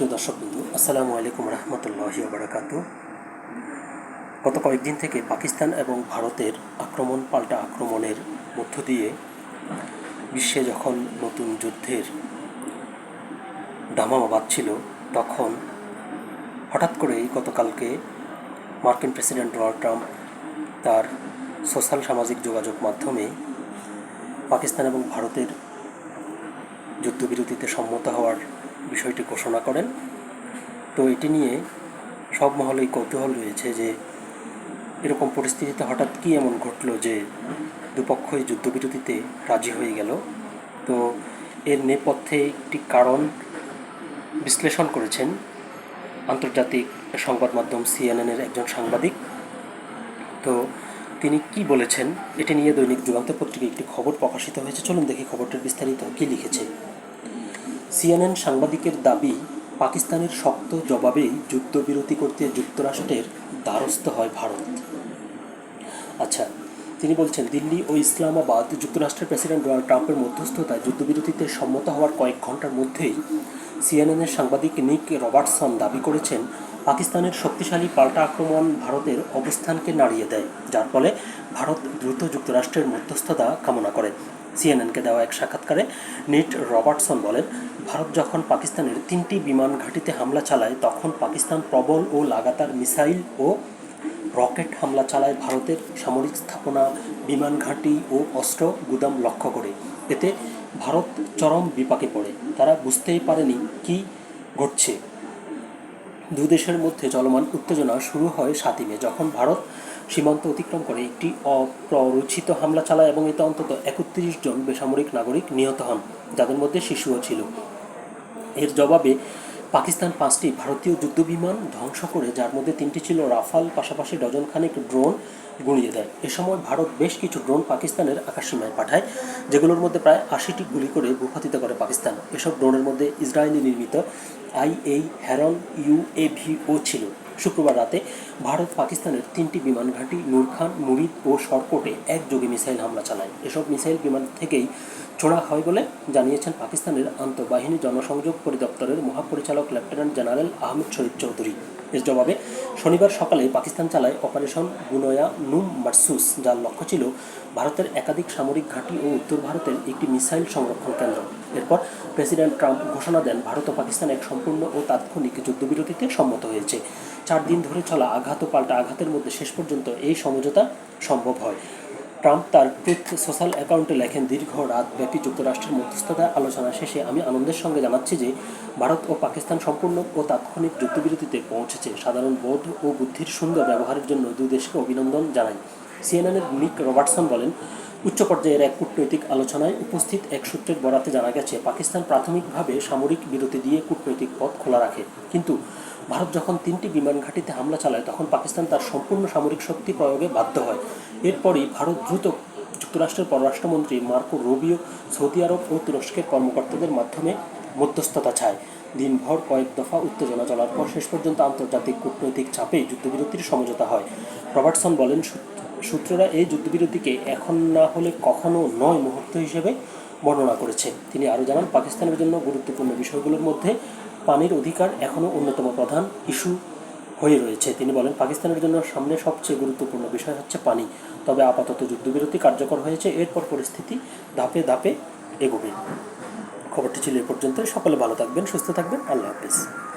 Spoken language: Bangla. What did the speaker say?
সুপ্রিয় দর্শকবৃন্দু, আসসালামু আলাইকুম রহমতুল্লাহি বারাকাতু গত কয়েকদিন থেকে পাকিস্তান এবং ভারতের আক্রমণ, পাল্টা আক্রমণের মধ্য দিয়ে বিশ্বে যখন নতুন যুদ্ধের দামামা বাজছিল তখন হঠাৎ করেই গতকালকে মার্কিন প্রেসিডেন্ট ডোনাল্ড ট্রাম্প তার সোশ্যাল সামাজিক যোগাযোগ মাধ্যমে পাকিস্তান এবং ভারতের যুদ্ধবিরতিতে সম্মত হওয়ার বিষয়টি ঘোষণা করেন। তো এটি নিয়ে সব মহলেই কৌতূহল রয়েছে যে এরকম পরিস্থিতিতে হঠাৎ কী এমন ঘটলো যে দুপক্ষই যুদ্ধবিরতিতে রাজি হয়ে গেল। তো এর নেপথ্যে একটি কারণ বিশ্লেষণ করেছেন আন্তর্জাতিক সংবাদ মাধ্যম সিএনএনের একজন সাংবাদিক। তো তিনি কি বলেছেন, এটি নিয়ে দৈনিক যুগান্ত পত্রিকায় একটি খবর প্রকাশিত হয়েছে। চলুন দেখি খবরটির বিস্তারিত কী লিখেছে। সিএনএন সাংবাদিকের দাবি, পাকিস্তানের শক্ত জবাবেই যুদ্ধবিরতি করতে যুক্তরাষ্ট্রের দ্বারস্থ হয় ভারত। আচ্ছা তিনি বলছেন, দিল্লি ও ইসলামাবাদ যুক্তরাষ্ট্রের প্রেসিডেন্ট ডোনাল্ড ট্রাম্পের মধ্যস্থতায় যুদ্ধবিরতিতে সম্মত হওয়ার কয়েক ঘণ্টার মধ্যেই সিএনএনের সাংবাদিক নিক রবার্টসন দাবি করেছেন, পাকিস্তানের শক্তিশালী পাল্টা আক্রমণ ভারতের অবস্থানকে নাড়িয়ে দেয়, যার ফলে ভারত দ্রুত যুক্তরাষ্ট্রের মধ্যস্থতা কামনা করে। সিএনএনকে দেওয়া এক সাক্ষাৎকারে নিট রবার্টসন বলেন, ভারত যখন পাকিস্তানের তিনটি বিমান ঘাঁটিতে হামলা চালায়, তখন পাকিস্তান প্রবল ও লাগাতার মিসাইল ও রকেট হামলা চালায়। ভারতের সামরিক স্থাপনা, বিমান ঘাঁটি ও অস্ত্র গুদাম লক্ষ্য করে। এতে ভারত চরম বিপাকে পড়ে। তারা বুঝতেই পারেনি কি ঘটছে। দু দেশের মধ্যে চলমান উত্তেজনা শুরু হয় সাতই মে, যখন ভারত সীমান্ত অতিক্রম করে একটি অপ্ররোচিত হামলা চালায় এবং এতে অন্তত একত্রিশ জন বেসামরিক নাগরিক নিহত হন, যাদের মধ্যে শিশুও ছিল। এর জবাবে, পাকিস্তান পাঁচটি ভারতীয় যুদ্ধবিমান ধ্বংস করে, যার মধ্যে তিনটি ছিল রাফাল, পাশাপাশি ডজনখানেক ড্রোন গুঁড়িয়ে দেয়। এ সময় ভারত বেশ কিছু ড্রোন পাকিস্তানের আকাশসীমায় পাঠায়, যেগুলোর মধ্যে প্রায় আশিটি গুলি করে ভূপাতিত করে পাকিস্তান। এসব ড্রোনের মধ্যে ইসরায়েলি নির্মিত আই এই হ্যারন ইউএভিও ছিল। শুক্রবার রাতে ভারত পাকিস্তানের তিনটি বিমান ঘাঁটি নুরখান মুরিদ ও সরকোটে একযোগে মিসাইল হামলা চালায়। এসব মিসাইল বিমান থেকেই ছোড়া হয় বলে জানিয়েছেন পাকিস্তানের আন্তঃবাহিনী জনসংযোগ পরিদপ্তরের মহাপরিচালক লেফটেন্যান্ট জেনারেল আহমেদ শরীফ চৌধুরী। এর জবাবে, শনিবার সকালে পাকিস্তান চালায় অপারেশন গুনয়া নুম মার্সুস, যার লক্ষ্য ছিল ভারতের একাধিক সামরিক ঘাঁটি ও উত্তর ভারতের একটি মিসাইল সংরক্ষণ কেন্দ্র। এরপর প্রেসিডেন্ট ট্রাম্প ঘোষণা দেন, ভারত ও পাকিস্তান এক সম্পূর্ণ ও তাৎক্ষণিক যুদ্ধবিরতিতে সম্মত হয়েছে। চার দিন ধরে চলা আঘাত ও পাল্টা আঘাতের মধ্যে শেষ পর্যন্ত এই সমঝোতা সম্ভব হয়। ট্রাম্প তার ট্রুথ সোশ্যাল অ্যাকাউন্টে লেখেন, দীর্ঘ রাত রাতব্যাপী যুক্তরাষ্ট্রের মধ্যস্থতায় আলোচনা শেষে আমি আনন্দের সঙ্গে জানাচ্ছি যে ভারত ও পাকিস্তান সম্পূর্ণ ও তাৎক্ষণিক যুদ্ধবিরতিতে পৌঁছেছে। সাধারণ বোধ ও বুদ্ধির সুন্দর ব্যবহারের জন্য দুই দেশকে অভিনন্দন জানাই। সিএনএনের নিক রবার্টসন বলেন, উচ্চ পর্যায়ের এক কূটনৈতিক আলোচনায় উপস্থিত এক সূত্রের বরাতে জানা গেছে, পাকিস্তান প্রাথমিকভাবে সামরিক বিরতি দিয়ে কূটনৈতিক পথ খোলা রাখে। কিন্তু ভারত যখন তিনটি বিমান ঘাঁটিতে হামলা চালায়, তখন পাকিস্তান তার সম্পূর্ণ সামরিক শক্তি প্রয়োগে বাধ্য হয়। এরপরই ভারত দ্রুত যুক্তরাষ্ট্রের পররাষ্ট্রমন্ত্রী মার্কো রুবিও সৌদি আরব ও তুরস্কের কর্মকর্তাদের মাধ্যমে মধ্যস্থতা চায়। দিনভর কয়েক দফা উত্তেজনা চলার পর শেষ পর্যন্ত আন্তর্জাতিক কূটনৈতিক চাপে যুদ্ধবিরতির সমঝোতা হয়। রবার্টসন বলেন সূত্ররা এই যুদ্ধবিরতিকে এখন না হলে কখনো নয় মুহূর্ত হিসেবে বর্ণনা করেছে। তিনি আরও জানান, পাকিস্তানের জন্য গুরুত্বপূর্ণ বিষয়গুলোর মধ্যে পানির অধিকার এখনও অন্যতম প্রধান ইস্যু হয়ে রয়েছে। তিনি বলেন, পাকিস্তানের জন্য সামনে সবচেয়ে গুরুত্বপূর্ণ বিষয় হচ্ছে পানি। তবে আপাতত যুদ্ধবিরতি কার্যকর হয়েছে, এরপর পরিস্থিতি ধাপে ধাপে এগোবে। খবরটি ছিল এ পর্যন্ত সকলে ভালো থাকবেন, সুস্থ থাকবেন। আল্লাহ হাফিজ।